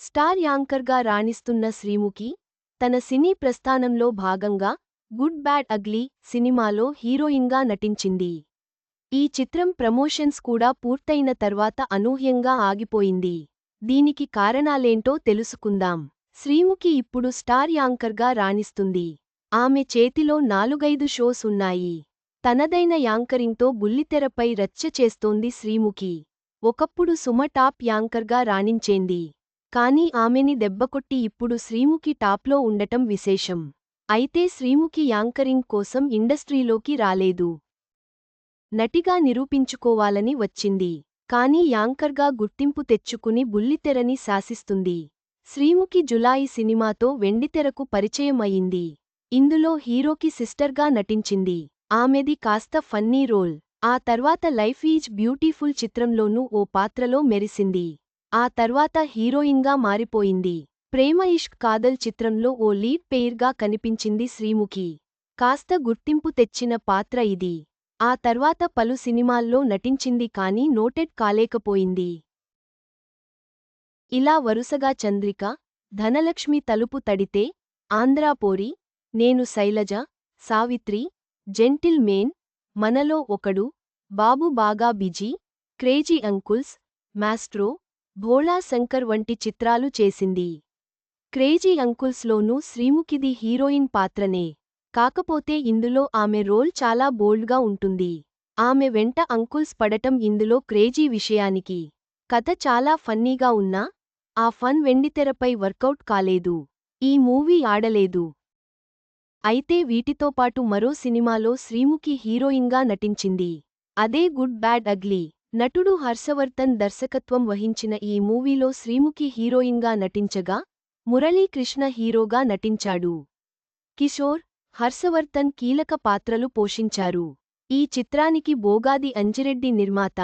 Star యాంకర్గా రాణిస్తున్న Sreemukhi తన సినీ ప్రస్థానంలో భాగంగా గుడ్ బ్యాడ్ అగ్లీ సినిమాలో హీరోయిన్గా నటించింది. ఈ చిత్రం ప్రమోషన్స్ కూడా పూర్తయిన తర్వాత అనూహ్యంగా ఆగిపోయింది. దీనికి కారణాలేంటో తెలుసుకుందాం. శ్రీముఖి ఇప్పుడు స్టార్ యాంకర్గా రాణిస్తుంది. ఆమె చేతిలో నాలుగైదు షోస్ ఉన్నాయి. తనదైన యాంకరింగ్తో బుల్లితెరపై రచ్చ చేస్తోంది శ్రీముఖి. ఒకప్పుడు సుమ టాప్ యాంకర్గా రాణించేంది. కానీ ఆమెని దెబ్బకొట్టి ఇప్పుడు శ్రీముఖి టాప్లో ఉండటం విశేషం. అయితే శ్రీముఖి యాంకరింగ్ కోసం ఇండస్ట్రీలోకి రాలేదు. నటిగా నిరూపించుకోవాలని వచ్చింది. కానీ యాంకర్గా గుర్తింపు తెచ్చుకుని బుల్లితెరని శాసిస్తుంది. శ్రీముఖి జులాయి సినిమాతో వెండితెరకు పరిచయం అయింది ఇందులో హీరోకి సిస్టర్గా నటించింది. ఆమెది కాస్త ఫన్నీ రోల్. ఆ తర్వాత లైఫ్ ఈజ్ బ్యూటీఫుల్ చిత్రంలోనూ ఓ పాత్రలో మెరిసింది. ఆ తర్వాత హీరోయిన్గా మారిపోయింది. ప్రేమ ఇష్క్ కాదల్ చిత్రంలో ఓ లీడ్ పెయిర్గా కనిపించింది శ్రీముఖి. కాస్త గుర్తింపు తెచ్చిన పాత్ర ఇది. ఆ తర్వాత పలు సినిమాల్లో నటించింది కానీ నోటెడ్ కాలేకపోయింది. ఇలా వరుసగా చంద్రిక ధనలక్ష్మి తలుపు తడితే ఆంధ్రాపోరి నేను శైలజ సావిత్రి జెంటిల్ మేన్ మనలో ఒకడు బాబు బాగా busy crazy uncles maestro Bhola Shankar వంటి చిత్రాలు చేసింది. క్రేజీ అంకుల్స్లోనూ శ్రీముఖిది హీరోయిన్ పాత్రనే. కాకపోతే ఇందులో ఆమె రోల్ చాలా బోల్డ్గా ఉంటుంది. ఆమె వెంట అంకుల్స్ పడటం ఇందులో క్రేజీ విషయానికి. కథ చాలా ఫన్నీగా ఉన్నా ఆ ఫన్ వెండితెరపై వర్కౌట్ కాలేదు. ఈ మూవీ ఆడలేదు. అయితే వీటితో పాటు మరో సినిమాలో శ్రీముఖి హీరోయిన్గా నటించింది. అదే గుడ్ బ్యాడ్ అగ్లీ. నటుడు హర్షవర్ధన్ దర్శకత్వం వహించిన ఈ మూవీలో శ్రీముఖి హీరోయిన్గా నటించగా మురళీకృష్ణ హీరోగా నటించాడు. కిషోర్ హర్షవర్ధన్ కీలక పాత్రలు పోషించారు. ఈ చిత్రానికి బోగాది అంజిరెడ్డి నిర్మాత.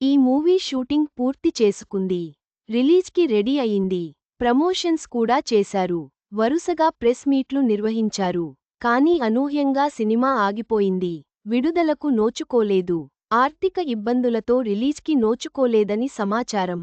ఈ మూవీ షూటింగ్ పూర్తి చేసుకుంది. రిలీజ్కి రెడీ అయింది. ప్రమోషన్స్ కూడా చేశారు. వరుసగా ప్రెస్ మీట్లు నిర్వహించారు. కానీ అనూహ్యంగా సినిమా ఆగిపోయింది. విడుదలకు నోచుకోలేదు. ఆర్థిక ఇబ్బందులతో రిలీజ్కి నోచుకోలేదని సమాచారం.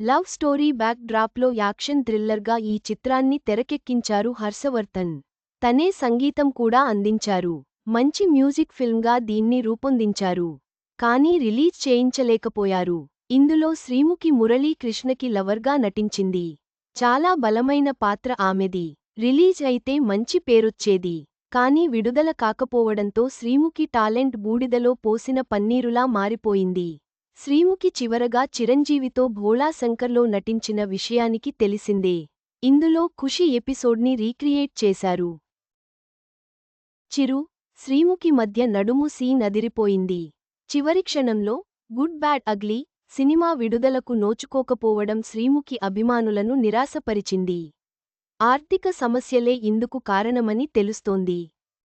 లవ్ స్టోరీ బ్యాక్ డ్రాప్లో యాక్షన్ థ్రిల్లర్గా ఈ చిత్రాన్ని తెరకెక్కించారు హర్షవర్ధన్. తనే సంగీతం కూడా అందించారు. మంచి మ్యూజిక్ ఫిల్మ్గా దీన్ని రూపొందించారు. కానీ రిలీజ్ చేయించలేకపోయారు. ఇందులో శ్రీముఖి మురళీ కృష్ణకి లవర్గా నటించింది. చాలా బలమైన పాత్ర ఆమెది. రిలీజ్ అయితే మంచి పేరొచ్చేది. కానీ విడుదల కాకపోవడంతో శ్రీముఖి టాలెంట్ బూడిదలో పోసిన పన్నీరులా మారిపోయింది. శ్రీముఖి చివరగా చిరంజీవితో భోళాశంకర్లో నటించిన విషయానికి తెలిసిందే. ఇందులో ఖుషి ఎపిసోడ్ని రీక్రియేట్ చేశారు. చిరు శ్రీముఖి మధ్య నడుము సీన్ అదిరిపోయింది. చివరి క్షణంలో గుడ్ బ్యాడ్ అగ్లీ సినిమా విడుదలకు నోచుకోకపోవడం శ్రీముఖి అభిమానులను నిరాశపరిచింది. ఆర్థిక సమస్యలే ఇందుకు కారణమని తెలుస్తోంది.